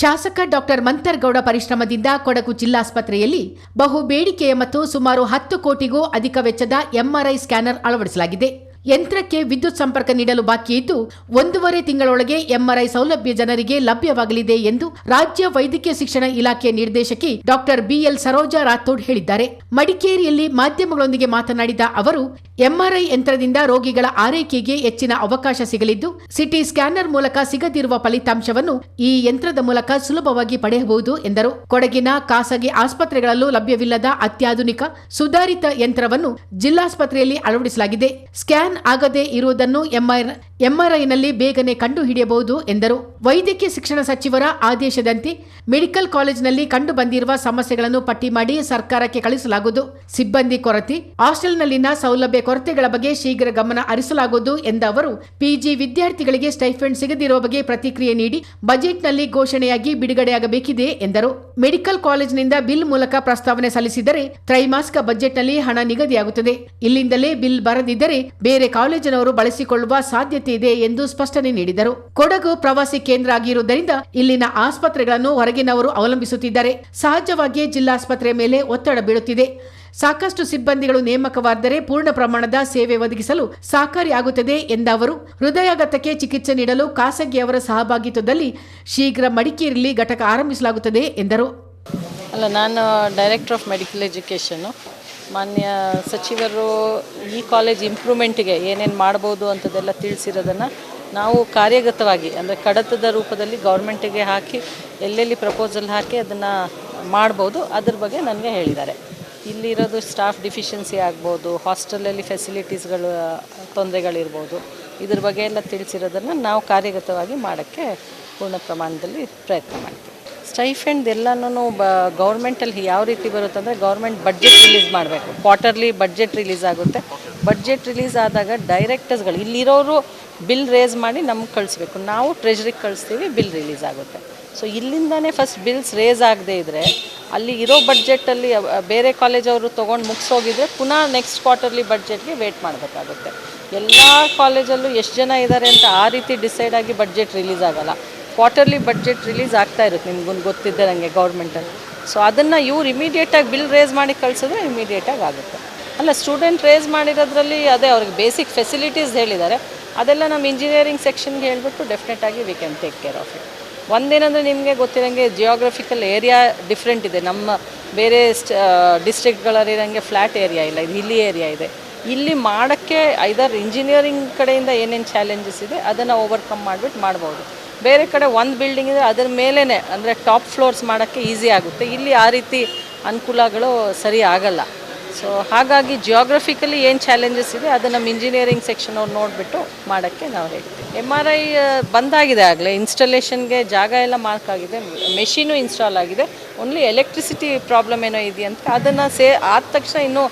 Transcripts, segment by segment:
ಶಾಸಕ ಡಾಕ್ಟರ್ ಮಂತರ್ಗೌಡ ಪರಿಶ್ರಮದಿಂದ ಕೊಡಗು ಜಿಲ್ಲಾಸ್ಪತ್ರೆಯಲ್ಲಿ ಬಹು ಬೇಡಿಕೆಯ ಮತ್ತು ಸುಮಾರು ಹತ್ತು ಕೋಟಿಗೂ ಅಧಿಕ ವೆಚ್ಚದ ಎಂಆರ್ಐ ಸ್ಕ್ಯಾನರ್ ಅಳವಡಿಸಲಾಗಿದೆ. ಯಂತ್ರಕ್ಕೆ ವಿದ್ಯುತ್ ಸಂಪರ್ಕ ನೀಡಲು ಬಾಕಿ ಇದ್ದು, ಒಂದೂವರೆ ತಿಂಗಳೊಳಗೆ ಎಂಆರ್ಐ ಸೌಲಭ್ಯ ಜನರಿಗೆ ಲಭ್ಯವಾಗಲಿದೆ ಎಂದು ರಾಜ್ಯ ವೈದ್ಯಕೀಯ ಶಿಕ್ಷಣ ಇಲಾಖೆ ನಿರ್ದೇಶಕಿ ಡಾಕ್ಟರ್ ಬಿಎಲ್ ಸರೋಜಾ ರಾಥೋಡ್ ಹೇಳಿದ್ದಾರೆ. ಮಡಿಕೇರಿಯಲ್ಲಿ ಮಾಧ್ಯಮಗಳೊಂದಿಗೆ ಮಾತನಾಡಿದ ಅವರು ಎಂಆರ್ಐ ಯಂತ್ರದಿಂದ ರೋಗಿಗಳ ಆರೈಕೆಗೆ ಹೆಚ್ಚಿನ ಅವಕಾಶ ಸಿಗಲಿದ್ದು, ಸಿಟಿ ಸ್ಕ್ಯಾನರ್ ಮೂಲಕ ಸಿಗದಿರುವ ಫಲಿತಾಂಶವನ್ನು ಈ ಯಂತ್ರದ ಮೂಲಕ ಸುಲಭವಾಗಿ ಪಡೆಯಬಹುದು ಎಂದರು. ಕೊಡಗಿನ ಖಾಸಗಿ ಆಸ್ಪತ್ರೆಗಳಲ್ಲೂ ಲಭ್ಯವಿಲ್ಲದ ಅತ್ಯಾಧುನಿಕ ಸುಧಾರಿತ ಯಂತ್ರವನ್ನು ಜಿಲ್ಲಾಸ್ಪತ್ರೆಯಲ್ಲಿ ಅಳವಡಿಸಲಾಗಿದೆ. ಸ್ಕ್ಯಾನ್ ಆಗದೇ ಇರುವುದನ್ನು ಎಂಆರ್ಐನಲ್ಲಿ ಬೇಗನೆ ಕಂಡುಹಿಡಿಯಬಹುದು ಎಂದರು. ವೈದ್ಯಕೀಯ ಶಿಕ್ಷಣ ಸಚಿವರ ಆದೇಶದಂತೆ ಮೆಡಿಕಲ್ ಕಾಲೇಜಿನಲ್ಲಿ ಕಂಡು ಬಂದಿರುವ ಸಮಸ್ಯೆಗಳನ್ನು ಪಟ್ಟಿ ಮಾಡಿ ಸರ್ಕಾರಕ್ಕೆ ಕಳಿಸಲಾಗುವುದು. ಸಿಬ್ಬಂದಿ ಕೊರತೆ. ಹಾಸ್ಟೆಲ್ನಲ್ಲಿನ ಸೌಲಭ್ಯ ಕೊರತೆಗಳ ಬಗ್ಗೆ ಶೀಘ್ರ ಗಮನ ಹರಿಸಲಾಗುವುದು ಎಂದ ಅವರು, ಪಿಜಿ ವಿದ್ಯಾರ್ಥಿಗಳಿಗೆ ಸ್ಟೈಫೆಂಡ್ ಸಿಗದಿರುವ ಬಗ್ಗೆ ಪ್ರತಿಕ್ರಿಯೆ ನೀಡಿ ಬಜೆಟ್ನಲ್ಲಿ ಘೋಷಣೆಯಾಗಿ ಬಿಡುಗಡೆಯಾಗಬೇಕಿದೆ ಎಂದರು. ಮೆಡಿಕಲ್ ಕಾಲೇಜಿನಿಂದ ಬಿಲ್ ಮೂಲಕ ಪ್ರಸ್ತಾವನೆ ಸಲ್ಲಿಸಿದರೆ ತ್ರೈಮಾಸಿಕ ಬಜೆಟ್ನಲ್ಲಿ ಹಣ ನಿಗದಿಯಾಗುತ್ತದೆ. ಇಲ್ಲಿಂದಲೇ ಬಿಲ್ ಬರದಿದ್ದರೆ ಬೇರೆ ಕಾಲೇಜಿನವರು ಬಳಸಿಕೊಳ್ಳುವ ಸಾಧ್ಯತೆ ಇದೆ ಎಂದು ಸ್ಪಷ್ಟನೆ ನೀಡಿದರು. ಕೊಡಗು ಪ್ರವಾಸಿ ಕೇಂದ್ರ ಆಗಿರುವುದರಿಂದ ಇಲ್ಲಿನ ಆಸ್ಪತ್ರೆಗಳನ್ನು ಹೊರಗಿನವರು ಅವಲಂಬಿಸುತ್ತಿದ್ದಾರೆ. ಸಹಜವಾಗಿಯೇ ಜಿಲ್ಲಾಸ್ಪತ್ರೆ ಮೇಲೆ ಒತ್ತಡ ಬೀಳುತ್ತಿದೆ. ಸಾಕಷ್ಟು ಸಿಬ್ಬಂದಿಗಳು ನೇಮಕವಾದರೆ ಪೂರ್ಣ ಪ್ರಮಾಣದ ಸೇವೆ ಒದಗಿಸಲು ಸಹಕಾರಿಯಾಗುತ್ತದೆ ಎಂದ ಅವರು. ಹೃದಯಾಘಾತಕ್ಕೆ ಚಿಕಿತ್ಸೆ ನೀಡಲು ಖಾಸಗಿಯವರ ಸಹಭಾಗಿತ್ವದಲ್ಲಿ ಶೀಘ್ರ ಮಡಿಕೇರಿಯಲ್ಲಿ ಘಟಕ ಆರಂಭಿಸಲಾಗುತ್ತದೆ ಎಂದರು. ಅಲ್ಲ, ನಾನು ಡೈರೆಕ್ಟರ್ ಆಫ್ ಮೆಡಿಕಲ್ ಎಜುಕೇಷನು ಮಾನ್ಯ ಸಚಿವರು ಈ ಕಾಲೇಜ್ ಇಂಪ್ರೂವ್ಮೆಂಟಿಗೆ ಏನೇನು ಮಾಡ್ಬೋದು ಅಂಥದ್ದೆಲ್ಲ ತಿಳಿಸಿರೋದನ್ನು ನಾವು ಕಾರ್ಯಗತವಾಗಿ, ಅಂದರೆ ಕಡತದ ರೂಪದಲ್ಲಿ ಗೌರ್ಮೆಂಟಿಗೆ ಹಾಕಿ, ಎಲ್ಲೆಲ್ಲಿ ಪ್ರಪೋಸಲ್ ಹಾಕಿ ಅದನ್ನು ಮಾಡ್ಬೋದು, ಅದ್ರ ಬಗ್ಗೆ ನನಗೆ ಹೇಳಿದ್ದಾರೆ. ಇಲ್ಲಿರೋದು ಸ್ಟಾಫ್ ಡಿಫಿಷಿಯನ್ಸಿ ಆಗ್ಬೋದು ಹಾಸ್ಟೆಲಲ್ಲಿ ಫೆಸಿಲಿಟೀಸ್ಗಳು ತೊಂದರೆಗಳಿರ್ಬೋದು, ಇದ್ರ ಬಗ್ಗೆ ಎಲ್ಲ ತಿಳಿಸಿರೋದನ್ನು ನಾವು ಕಾರ್ಯಗತವಾಗಿ ಮಾಡೋಕ್ಕೆ ಪೂರ್ಣ ಪ್ರಮಾಣದಲ್ಲಿ ಪ್ರಯತ್ನ ಮಾಡ್ತೀವಿ. ಸ್ಟೈಫೆಂಡ್ ಎಲ್ಲನೂ ಬ ಗೌರ್ಮೆಂಟಲ್ಲಿ ಯಾವ ರೀತಿ ಬರುತ್ತೆ ಅಂದರೆ ಗೌರ್ಮೆಂಟ್ ಬಡ್ಜೆಟ್ ರಿಲೀಸ್ ಮಾಡಬೇಕು. ಕ್ವಾರ್ಟರ್ಲಿ ಬಡ್ಜೆಟ್ ರಿಲೀಸ್ ಆಗುತ್ತೆ. ಬಡ್ಜೆಟ್ ರಿಲೀಸ್ ಆದಾಗ ಡೈರೆಕ್ಟರ್ಸ್ಗಳು ಇಲ್ಲಿರೋರು ಬಿಲ್ ರೇಸ್ ಮಾಡಿ ನಮ್ಗೆ ಕಳಿಸ್ಬೇಕು. ನಾವು ಟ್ರೆಜರಿಗೆ ಕಳಿಸ್ತೀವಿ, ಬಿಲ್ ರಿಲೀಸ್ ಆಗುತ್ತೆ. ಸೊ ಇಲ್ಲಿಂದನೇ ಫಸ್ಟ್ ಬಿಲ್ಸ್ ರೇಸ್ ಆಗದೇ ಇದ್ದರೆ ಅಲ್ಲಿ ಇರೋ ಬಡ್ಜೆಟಲ್ಲಿ ಬೇರೆ ಕಾಲೇಜವರು ತೊಗೊಂಡು ಮುಗಿಸೋಗಿದ್ರೆ ಪುನಃ ನೆಕ್ಸ್ಟ್ ಕ್ವಾರ್ಟರ್ಲಿ ಬಡ್ಜೆಟ್ಗೆ ವೇಟ್ ಮಾಡಬೇಕಾಗುತ್ತೆ. ಎಲ್ಲ ಕಾಲೇಜಲ್ಲೂ ಎಷ್ಟು ಜನ ಇದ್ದಾರೆ ಅಂತ ಆ ರೀತಿ ಡಿಸೈಡ್ ಆಗಿ ಬಡ್ಜೆಟ್ ರಿಲೀಸ್ ಆಗಲ್ಲ. ಕ್ವಾರ್ಟರ್ಲಿ ಬಜೆಟ್ ರಿಲೀಸ್ ಆಗ್ತಾ ಇರುತ್ತೆ ನಿಮ್ಗೊಂದು ಗೊತ್ತಿದ್ದೆ ನನಗೆ ಗೌರ್ಮೆಂಟಲ್ಲಿ ಸೊ ಅದನ್ನು ಇವ್ರು ಇಮಿಡಿಯೇಟಾಗಿ ಬಿಲ್ ರೇಸ್ ಮಾಡಿ ಕಳಿಸಿದ್ರೆ ಇಮಿಡಿಯೇಟಾಗಿ ಆಗುತ್ತೆ. ಅಲ್ಲ ಸ್ಟೂಡೆಂಟ್ ರೇಸ್ ಮಾಡಿರೋದ್ರಲ್ಲಿ ಅದೇ ಅವ್ರಿಗೆ ಬೇಸಿಕ್ ಫೆಸಿಲಿಟೀಸ್ ಹೇಳಿದ್ದಾರೆ. ಅದೆಲ್ಲ ನಮ್ಮ ಇಂಜಿನಿಯರಿಂಗ್ ಸೆಕ್ಷನ್ಗೆ ಹೇಳ್ಬಿಟ್ಟು ಡೆಫಿನೆಟಾಗಿ we can take care of it ಒಂದೇನಂದರೆ ನಿಮಗೆ ಗೊತ್ತಿರೋಂಗೆ ಜಿಯೋಗ್ರಫಿಕಲ್ ಏರಿಯಾ ಡಿಫ್ರೆಂಟ್ ಇದೆ. ನಮ್ಮ ಬೇರೆ ಡಿಸ್ಟ್ರಿಕ್ಟ್ಗಳಲ್ಲಿರೋಂಗೆ ಫ್ಲ್ಯಾಟ್ ಏರಿಯಾ ಇಲ್ಲ, ಇದು ಹಿಲ್ಲಿ ಏರಿಯಾ ಇದೆ. ಇಲ್ಲಿ ಮಾಡೋಕ್ಕೆ ಐದರ್ ಇಂಜಿನಿಯರಿಂಗ್ ಕಡೆಯಿಂದ ಏನೇನು ಚಾಲೆಂಜಸ್ ಇದೆ, ಅದನ್ನು ಓವರ್ಕಮ್ ಮಾಡಿಬಿಟ್ಟು ಮಾಡ್ಬೋದು. ಬೇರೆ ಕಡೆ ಒಂದು ಬಿಲ್ಡಿಂಗ್ ಇದೆ ಅದರ ಮೇಲೇ ಅಂದರೆ ಟಾಪ್ ಫ್ಲೋರ್ಸ್ ಮಾಡೋಕ್ಕೆ ಈಸಿ ಆಗುತ್ತೆ. ಇಲ್ಲಿ ಆ ರೀತಿ ಅನುಕೂಲಗಳು ಸರಿ ಆಗಲ್ಲ. ಸೊ ಹಾಗಾಗಿ ಜಿಯೋಗ್ರಫಿಕಲಿ ಏನು ಚಾಲೆಂಜಸ್ ಇದೆ, ಅದನ್ನು ನಮ್ಮ ಇಂಜಿನಿಯರಿಂಗ್ ಸೆಕ್ಷನ್ ಅವ್ರು ನೋಡಿಬಿಟ್ಟು ಮಾಡೋಕ್ಕೆ ನಾವು ಹೇಳ್ತೀವಿ. ಎಂ ಆರ್ ಐ ಬಂದಾಗಿದೆ ಆಗಲೇ. ಇನ್ಸ್ಟಾಲೇಷನ್ಗೆ ಜಾಗ ಎಲ್ಲ ಮಾರ್ಕ್ ಆಗಿದೆ. ಮೆಷಿನು ಇನ್ಸ್ಟಾಲ್ ಆಗಿದೆ. ಓನ್ಲಿ ಎಲೆಕ್ಟ್ರಿಸಿಟಿ ಪ್ರಾಬ್ಲಮ್ ಏನೋ ಇದೆಯಂತ ಅದನ್ನು ಸೇ, ಆದ ತಕ್ಷಣ ಇನ್ನೂ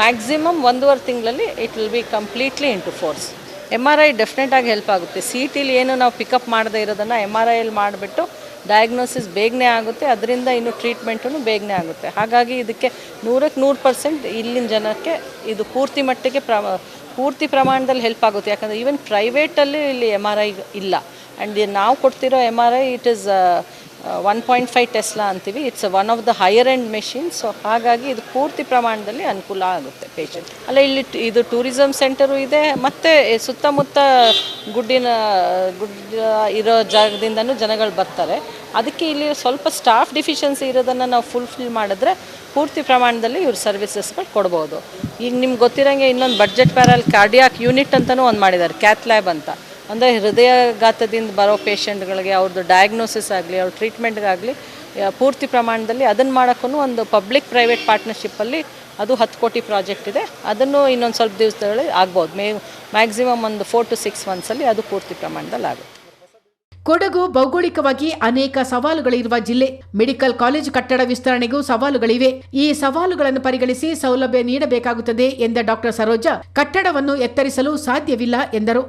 ಮ್ಯಾಕ್ಸಿಮಮ್ ಒಂದೂವರೆ ತಿಂಗಳಲ್ಲಿ it will be completely into force M R I ಡೆಫಿನೆಟಾಗಿ help ಆಗುತ್ತೆ. ಸಿ ಟಿಲಿ ಏನು ನಾವು ಪಿಕಪ್ ಮಾಡದೇ ಇರೋದನ್ನು ಎಂ ಆರ್ ಐಯಲ್ಲಿ ಮಾಡಿಬಿಟ್ಟು ಡಯಾಗ್ನೋಸಿಸ್ ಬೇಗನೆ ಆಗುತ್ತೆ. ಅದರಿಂದ ಇನ್ನು ಟ್ರೀಟ್ಮೆಂಟೂ ಬೇಗನೆ ಆಗುತ್ತೆ. ಹಾಗಾಗಿ ಇದಕ್ಕೆ ನೂರಕ್ಕೆ ನೂರು ಪರ್ಸೆಂಟ್ ಇಲ್ಲಿನ ಜನಕ್ಕೆ ಇದು ಪೂರ್ತಿ ಮಟ್ಟಿಗೆ ಪ್ರ ಪೂರ್ತಿ ಪ್ರಮಾಣದಲ್ಲಿ ಹೆಲ್ಪ್ ಆಗುತ್ತೆ. ಯಾಕಂದರೆ ಈವನ್ ಪ್ರೈವೇಟಲ್ಲಿ ಇಲ್ಲಿ ಎಂ ಆರ್ ಐ ಇಲ್ಲ. ಆ್ಯಂಡ್ ನಾವು ಕೊಡ್ತಿರೋ M R I it is one point five tesla ಅಂತೀವಿ. It's one of the higher end machine so ಹಾಗಾಗಿ ಇದು ಪೂರ್ತಿ ಪ್ರಮಾಣದಲ್ಲಿ ಅನುಕೂಲ ಆಗುತ್ತೆ ಪೇಷಂಟ್ ಅಲ್ಲ, ಇಲ್ಲಿ ಇದು ಟೂರಿಸಮ್ ಸೆಂಟರು ಇದೆ. ಮತ್ತು ಸುತ್ತಮುತ್ತ ಗುಡ್ಡಿನ, ಗುಡ್ಡ ಇರೋ ಜಾಗದಿಂದನೂ ಜನಗಳು ಬರ್ತಾರೆ. ಅದಕ್ಕೆ ಇಲ್ಲಿ ಸ್ವಲ್ಪ ಸ್ಟಾಫ್ ಡಿಫಿಷಿಯನ್ಸಿ ಇರೋದನ್ನು ನಾವು ಫುಲ್ಫಿಲ್ ಮಾಡಿದ್ರೆ ಪೂರ್ತಿ ಪ್ರಮಾಣದಲ್ಲಿ ಇವ್ರ ಸರ್ವಿಸಸ್ಗಳು ಕೊಡ್ಬೋದು. ಈಗ ನಿಮ್ಗೆ ಗೊತ್ತಿರೋಂಗೆ ಇನ್ನೊಂದು ಬಡ್ಜೆಟ್ ಪ್ಯಾರಲ್ ಕಾರ್ಡಿಯಾಕ್ ಯೂನಿಟ್ ಅಂತಲೂ ಒಂದು ಮಾಡಿದ್ದಾರೆ ಕ್ಯಾತ್ ಲ್ಯಾಬ್ ಅಂತ. ಅಂದರೆ ಹೃದಯಘಾತದಿಂದ ಬರೋ ಪೇಷಂಟ್ಗಳಿಗೆ ಅವ್ರದ್ದು ಡಯಾಗ್ನೋಸಿಸ್ ಆಗಲಿ, ಅವ್ರ ಟ್ರೀಟ್ಮೆಂಟ್ಗಾಗಲಿ ಪೂರ್ತಿ ಪ್ರಮಾಣದಲ್ಲಿ ಅದನ್ನು ಮಾಡೋಕ್ಕೂ ಒಂದು ಪಬ್ಲಿಕ್ ಪ್ರೈವೇಟ್ ಪಾರ್ಟ್ನರ್ಶಿಪ್ಪಲ್ಲಿ ಅದು ಹತ್ತು ಕೋಟಿ ಪ್ರಾಜೆಕ್ಟ್ ಇದೆ. ಅದನ್ನು ಇನ್ನೊಂದು ಸ್ವಲ್ಪ ದಿವಸದಲ್ಲಿ ಆಗ್ಬೋದು. ಮೇ ಮ್ಯಾಕ್ಸಿಮಮ್ ಒಂದು ಫೋರ್ ಟು ಸಿಕ್ಸ್ ಮಂತ್ಸಲ್ಲಿ ಅದು ಪೂರ್ತಿ ಪ್ರಮಾಣದಲ್ಲಿ ಆಗುತ್ತೆ. ಕೊಡಗು ಭೌಗೋಳಿಕವಾಗಿ ಅನೇಕ ಸವಾಲುಗಳಿರುವ ಜಿಲ್ಲೆ. ಮೆಡಿಕಲ್ ಕಾಲೇಜು ಕಟ್ಟಡ ವಿಸ್ತರಣೆಗೂ ಸವಾಲುಗಳಿವೆ. ಈ ಸವಾಲುಗಳನ್ನು ಪರಿಗಣಿಸಿ ಸೌಲಭ್ಯ ನೀಡಬೇಕಾಗುತ್ತದೆ ಎಂದ ಡಾಕ್ಟರ್ ಸರೋಜ, ಕಟ್ಟಡವನ್ನು ಎತ್ತರಿಸಲು ಸಾಧ್ಯವಿಲ್ಲ ಎಂದರು.